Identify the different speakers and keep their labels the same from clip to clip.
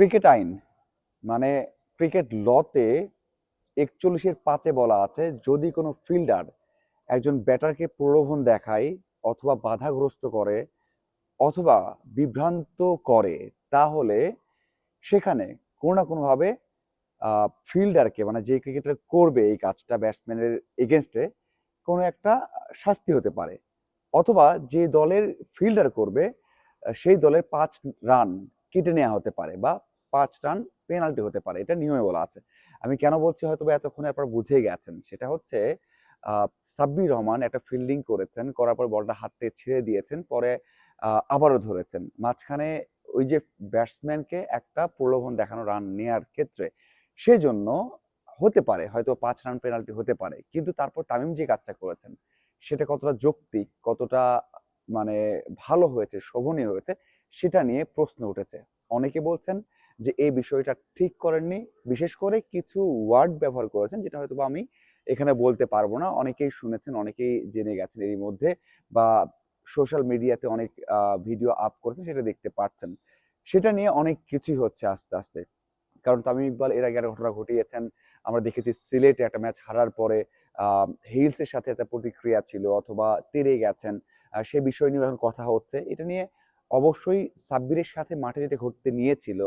Speaker 1: Cricket আইন মানে cricket লতে একচল্লিশের পাঁচে বলা আছে, যদি কোনো ফিল্ডার একজন ব্যাটারকে প্রলোভন দেখায় অথবা বাধাগ্রস্ত করে অথবা বিভ্রান্ত করে, তাহলে সেখানে কোনো না কোনোভাবে ফিল্ডারকে মানে যে ক্রিকেটার করবে এই কাজটা ব্যাটসম্যানের এগেনস্টে কোনো একটা শাস্তি হতে পারে। অথবা যে দলের ফিল্ডার করবে সেই দলের পাঁচ রান কেটে নেওয়া হতে পারে বা পাঁচ রান পেনাল্টি হতে পারে, এটা নিয়মে বলা আছে। আমি কেন বলছি হয়তো এতক্ষণে আপনারা বুঝে গেছেন, সেটা হচ্ছে সাব্বির রহমান একটা ফিল্ডিং করেছেন, করার পর বলটা হাত ছেড়ে দিয়েছেন, পরে আবারও ধরেছেন। মাঝখানে ওই যে ব্যাটসম্যানকে একটা প্রলোভন দেখানো রান নেয়ার ক্ষেত্রে সেজন্য হতে পারে, হয়তো পাঁচ রান পেনাল্টি হতে পারে, কিন্তু তারপর তামিম যে কাজটা করেছেন, সেটা কতটা যৌক্তিক, কতটা মানে ভালো হয়েছে, শোভনীয় হয়েছে, সেটা নিয়ে প্রশ্ন উঠেছে। অনেকে বলছেন যে এই বিষয়টা ঠিক করেননি। বিশেষ করে কিছু ওয়ার্ড ব্যবহার করেছেন যেটা হয়তো আমি এখানে বলতে পারব না। অনেকেই শুনেছেন, অনেকেই জেনে গেছেন এরই মধ্যে বা সোশ্যাল মিডিয়াতে অনেক ভিডিও আপ করেছেন, সেটা দেখতে পাচ্ছেন। সেটা নিয়ে অনেক কিছুই হচ্ছে আস্তে আস্তে। কারণ তামিম ইকবাল এর আগে একটা ঘটনা ঘটিয়েছেন। আমরা দেখেছি সিলেটে একটা ম্যাচ হারার পরে হিলসের সাথে একটা প্রতিক্রিয়া ছিল অথবা তেরে গেছেন। সে বিষয় নিয়ে এখন কথা হচ্ছে। এটা নিয়ে অবশ্যই সাব্বিরের সাথে মাঠে যেটা ঘটতে নিয়েছিল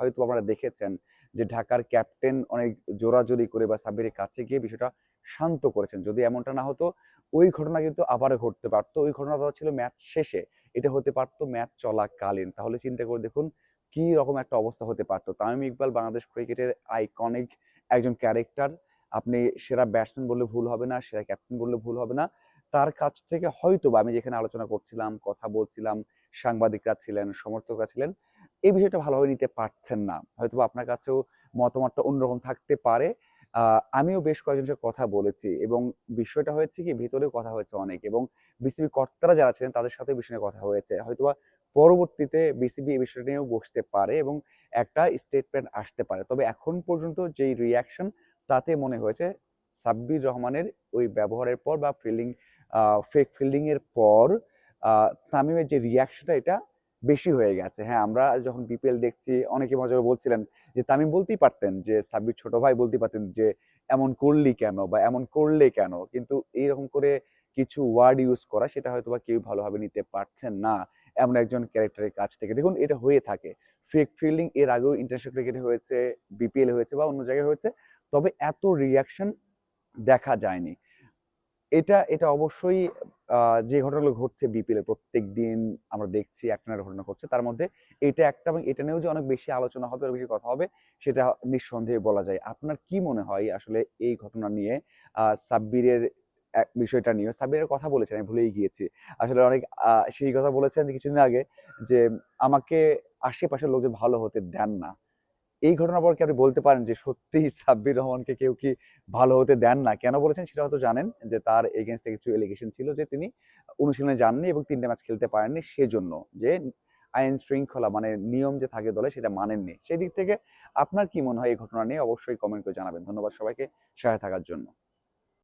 Speaker 1: হয়তো আপনারা দেখেছেন যে ঢাকার ক্যাপ্টেন অনেক জোরাজোরি করে বা সাব্বিরের কাছে গিয়ে বিষয়টা শান্ত করেছেন। যদি এমনটা না হতো, ওই ঘটনা কিন্তু আবারও ঘটতে পারতো। ওই ঘটনাটা ছিল ম্যাচ শেষে। এটা হতে পারতো ম্যাচ চলাকালীন। তাহলে চিন্তা করে দেখুন কি রকম একটা অবস্থা হতে পারতো। তামিম ইকবাল বাংলাদেশ ক্রিকেটের আইকনিক একজন ক্যারেক্টার। আপনি সেরা ব্যাটসম্যান বললে ভুল হবে না, সেরা ক্যাপ্টেন বললে ভুল হবে না। তার কাছ থেকে হয়তো বা আমি যেখানে আলোচনা করছিলাম, কথা বলছিলাম, সাংবাদিকরা ছিলেন, সমর্থকরা ছিলেন এই বিষয়টা ভালোভাবে নিতে পারছেন না। হয়তো আপনার কাছেও মতামতটা অন্যরকম থাকতে পারে। আমিও বেশ কয়েকজনের সাথে কথা বলেছি এবং বিষয়টা হয়েছে কি, ভিতরেও কথা হয়েছে অনেক এবং বিসিবি কর্তারা যারা ছিলেন তাদের সাথে বিষয় কথা হয়েছে। হয়তোবা পরবর্তীতে বিসিবি এই বিষয়টা নিয়েও বসতে পারে এবং একটা স্টেটমেন্ট আসতে পারে। তবে এখন পর্যন্ত যেই রিয়াকশন তাতে মনে হয়েছে সাব্বির রহমানের ওই ব্যবহারের পর বা ফিল্ডিং ফেক ফিল্ডিং এর পর তামিমের যে রিয়াকশনটা এটা বেশি হয়ে গেছে। হ্যাঁ আমরা যখন বিপিএল দেখছি, অনেকে মজা বলছিলেন যে, তামিম, বলতেই পারতেন যে, সাব্বির ছোট ভাই বলতেই পারতেন যে, এমন করলি কেন বা এমন করলে কেন? কিন্তু এইরকম করে কিছু ওয়ার্ড ইউজ করা, সেটা হয়তো বা কেউ ভালোভাবে নিতে পারছেন না এমন একজন ক্যারেক্টারের কাছ থেকে। দেখুন, এটা হয়ে থাকে। ফেক ফিল্ডিং এর আগেও ইন্টারন্যাশনাল ক্রিকেটে হয়েছে বিপিএল হয়েছে বা অন্য জায়গায় হয়েছে। তবে এত রিয়াকশন দেখা যায়নি। এটা এটা অবশ্যই যে ঘটনাগুলো ঘটছে বিপিএল প্রত্যেক দিন আমরা দেখছি একটা না ঘটনা ঘটছে, তার মধ্যে এটা একটা এবং এটা নিয়েও যে অনেক বেশি আলোচনা হবে বেশি কথা হবে, সেটা নিঃসন্দেহে বলা যায়। আপনার কি মনে হয় আসলে এই ঘটনা নিয়ে? সাব্বিরের বিষয়টা নিয়ে, সাব্বিরের কথা বলেছেন, আমি ভুলেই গিয়েছি। আসলে অনেক সেই কথা বলেছেন কিছুদিন আগে যে, আমাকে আশেপাশের লোকজন ভালো হতে দেন না। এই ঘটনা পর কি আপনি বলতে পারেন যে সত্যিই সাব্বির রহমানকে কেউ কি ভালো হতে দেন না? কেন বলেছেন? সেটা হয়তো জানেন যে তার এগেনস্টে কিছু এলিগেশন ছিল যে তিনি অনুশীলনে যাননি এবং তিনটে ম্যাচ খেলতে পারেননি সেজন্য যে আইন শৃঙ্খলা মানে নিয়ম যে থাকে দলে সেটা মানেননি। সেই দিক থেকে আপনার কি মনে হয় এই ঘটনা নিয়ে? অবশ্যই কমেন্ট করে জানাবেন। ধন্যবাদ সবাইকে। সহায় থাকার জন্য।